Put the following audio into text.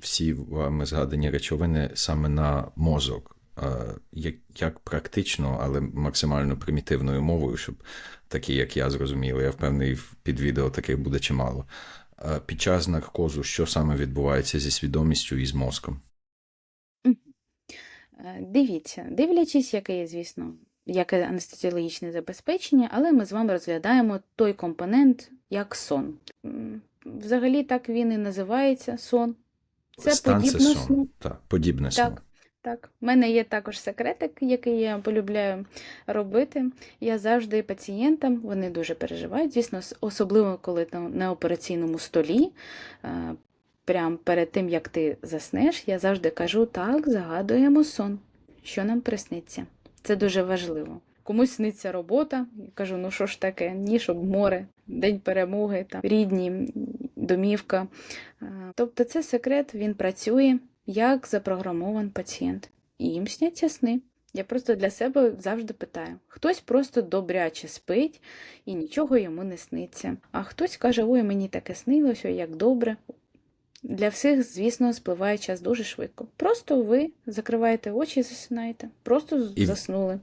всі вами згадані речовини саме на мозок? Е, Як, практично, але максимально примітивною мовою, щоб такі, як я зрозуміли, я впевнений, під відео таких буде чимало. Е, Під час наркозу, що саме відбувається зі свідомістю і з мозком? Е, Дивіться, дивлячись, яке є, звісно, яке анестезіологічне забезпечення, але ми з вами розглядаємо той компонент як сон. Взагалі так він і називається сон. Це це подібно сну. Так, подібне сну. Так, так. У мене є також секретик, який я полюбляю робити. Я завжди пацієнтам, вони дуже переживають, звісно, особливо коли там на операційному столі. е, Прямо перед тим, як ти заснеш, я завжди кажу: так, загадуємо сон, що нам присниться. Це дуже важливо. Комусь сниться робота, я кажу, ну що ж таке, ні, щоб море, день перемоги, там, рідні, домівка. Тобто це секрет, він працює як запрограмований пацієнт. І їм сняться сни. Я просто для себе завжди питаю: хтось просто добряче спить і нічого йому не сниться. А хтось каже: Ой, мені таке снилось, ой, як добре. Для всіх, звісно, спливає час дуже швидко. Просто ви закриваєте очі і засинаєте. Просто І- заснули.